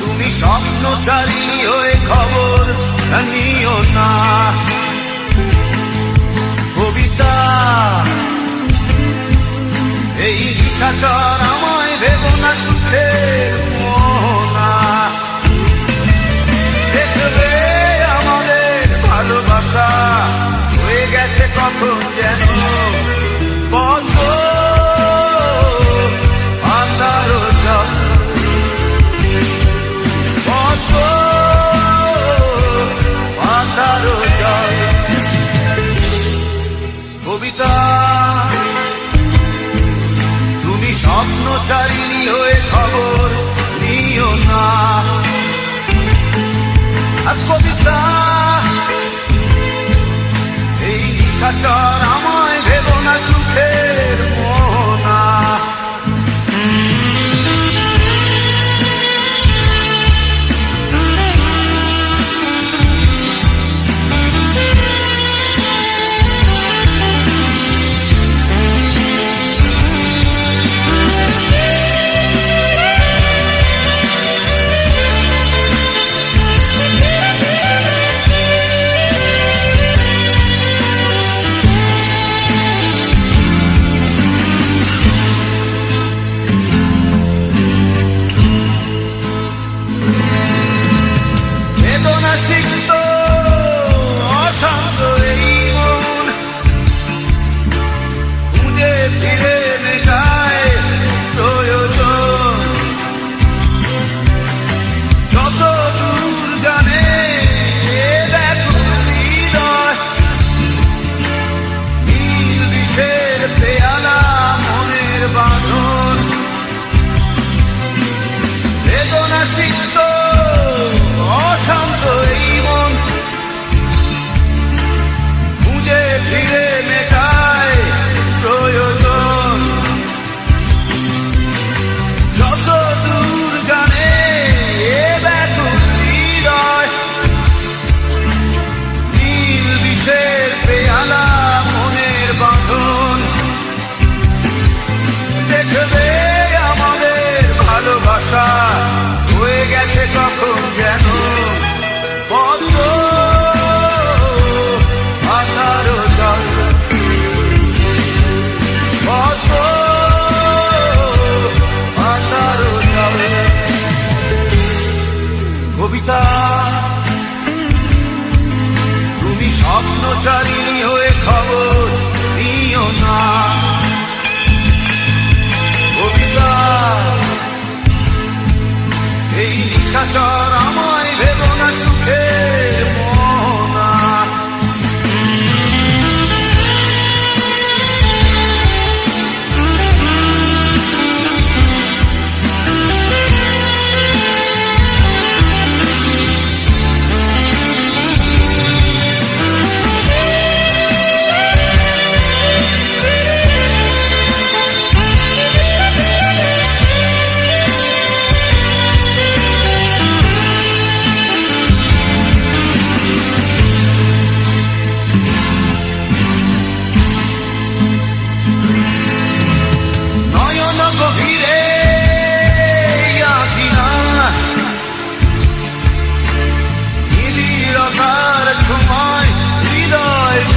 তুমি স্বপ্ন চালিনি হয়ে খবর নিও না। কবিতা, এই নিশাচর আমায় ভেব না সুখে আমাদের ভালোবাসা হয়ে গেছে কখন যেন।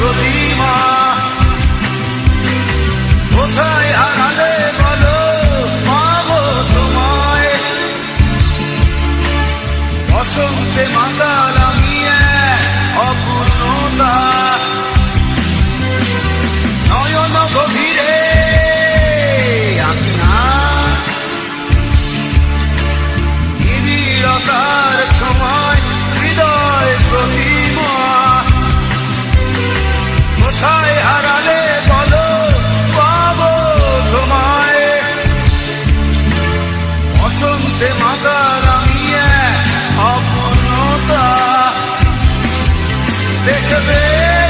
rodillas. দেখবে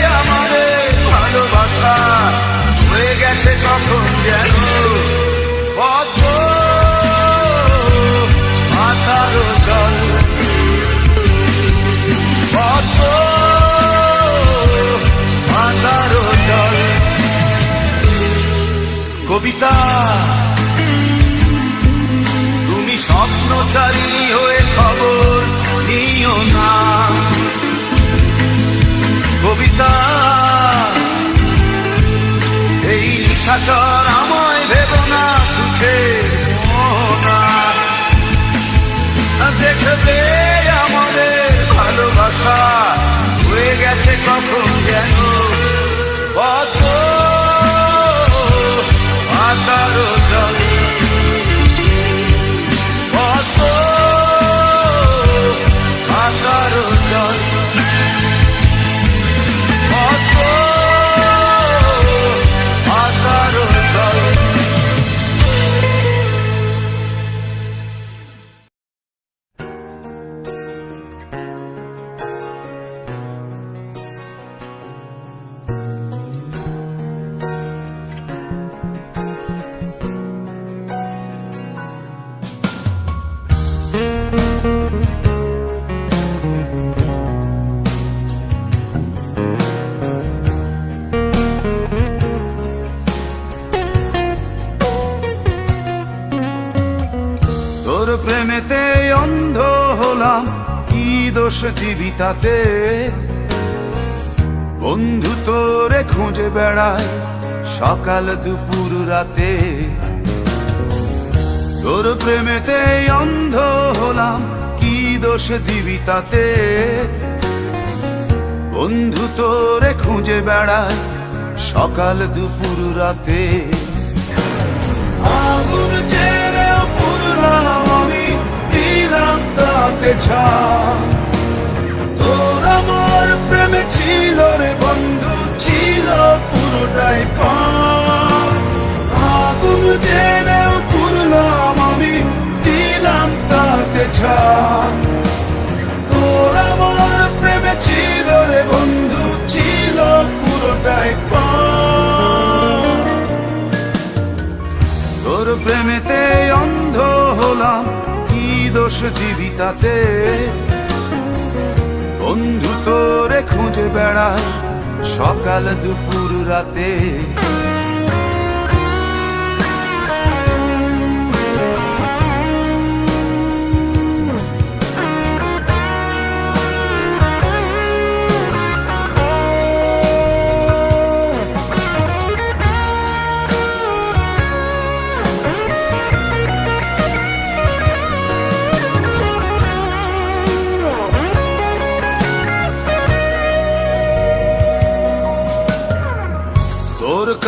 আমাদের ভালোবাসা হয়ে গেছে কখন যেন? মাথারও জল। কত মাথারও জল। কবিতা, তুমি স্বপ্নচারী এই নিশাচর আমায় দিবি তাতে বন্ধু তোরে খুঁজে বেড়ায় সকাল দুপুর রাতে। তোর প্রেমেতে অন্ধ হলাম, কি দোষ দিবি তাতে? বন্ধু তোরে খুঁজে বেড়ায় সকাল দুপুর রাতে। আগুন ছেড়েও পুরলাম আমি দিলাম তাতে আমার প্রেমে ছিল রে বন্ধু, ছিল পুরোটাই আগুন ছেড়েও পুরলাম আমি, দিলাম তাতে তোর আমার প্রেমে ছিল রে বন্ধু, ছিল পুরোটাই তোর প্রেমেতে অন্ধ হলাম, কি দোষ দিবি তাতে? বন্ধু তোরে খুঁজে বেড়ায় সকাল দুপুর রাতে।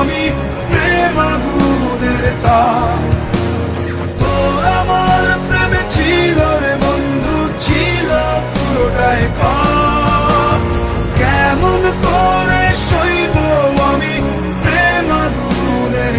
আমি প্রেম আগুনের তাপ তোর আমার প্রেমে ছিল রে বন্ধু, ছিল পুরোটাই পাপ। কেমন করে সইব আমি প্রেম আগুনের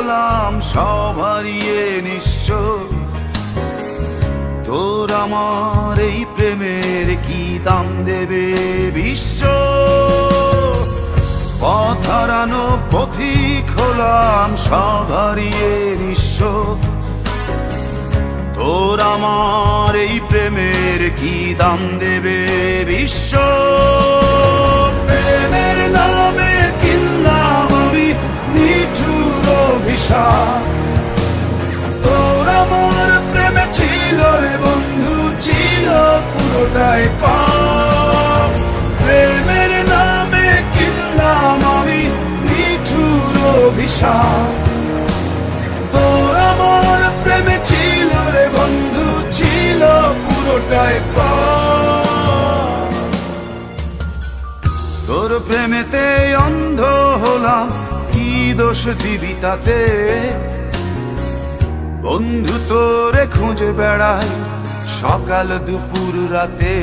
হলাম সব হারিয়ে নিশ্চয়। তোর আমার এই প্রেমের কি দাম দেবে বিশ্ব? পথ হারানো পথিক হলাম নিঃস্ব তোর আমার এই প্রেমের কি দাম দেবে বিশ্ব? প্রেমের নামে তোর আমার প্রেমে ছিল রে বন্ধু, ছিল পুরোটাই পাপ। প্রেমের নামে কিনলাম আমি অভিশাপ। তোর আমার প্রেমে ছিল রে বন্ধু, ছিল পুরোটাই পাপ। তোর প্রেমেতে অন্ধ হলাম। দোষ দিবি তাতে। বন্ধু তোরে খুঁজে বেড়াই সকাল দুপুর রাতে।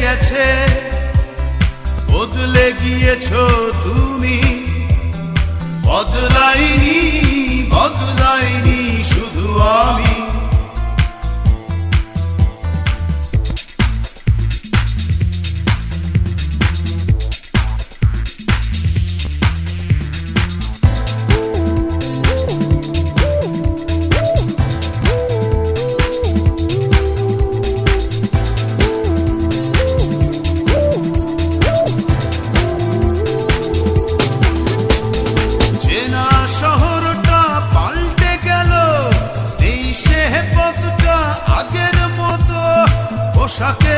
গেছে। বদলে গিয়েছো তুমি। বদলাইনি বদলাইনি শুধু আমি। saqué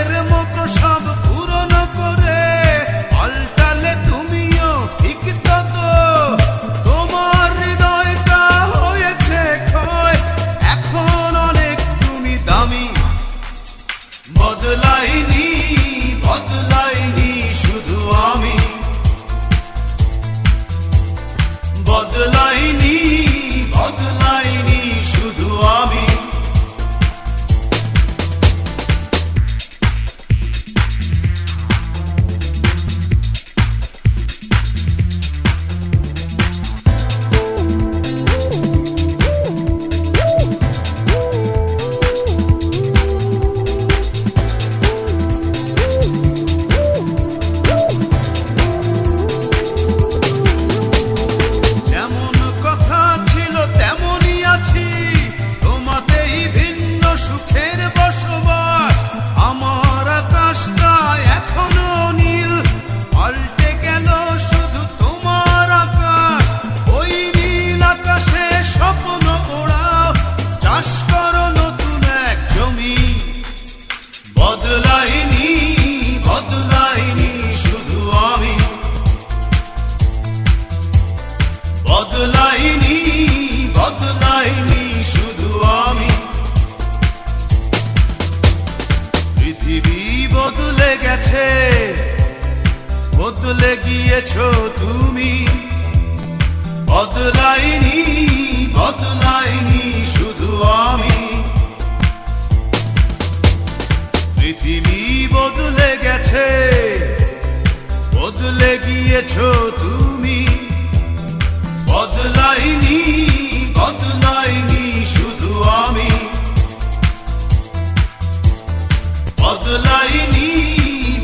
বদলাইনি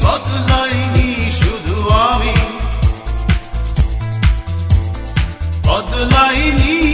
বদলাইনি শুধু আমি। বদলাইনি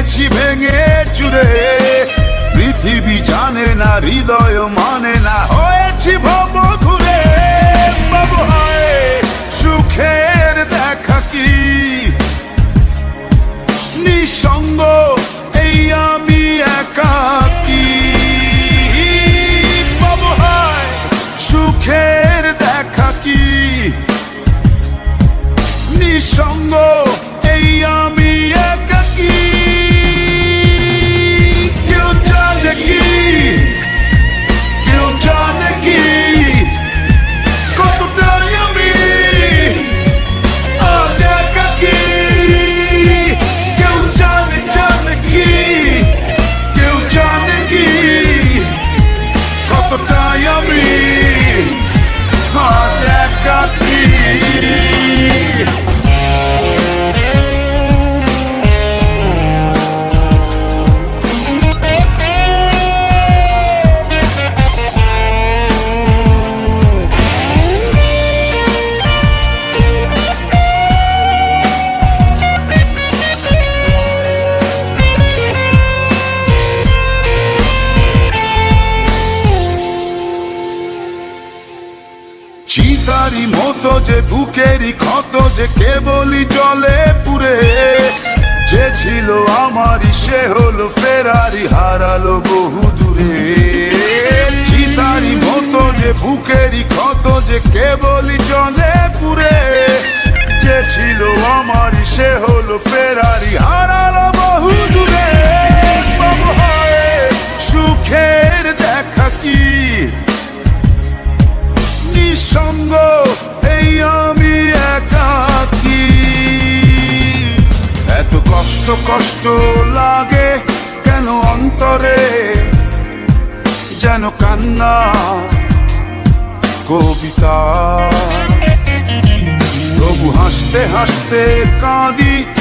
গেছি ভেঙে চুরে। পৃথিবী জানে না হৃদয় মানে না। হয়েছি ভব বলি জলে পুরে। যে ছিল আমার সে হলো ফেরারি হারালো বহু দূরে। চিতারি মতো যে বুকেরই ক্ষত, যে কেবলই জলে পুরে। যে ছিল আমার সে হলো ফেরারি কষ্ট লাগে কেন অন্তরে? যেন কান্না কবিতা। তবু হাসতে হাসতে কাঁদি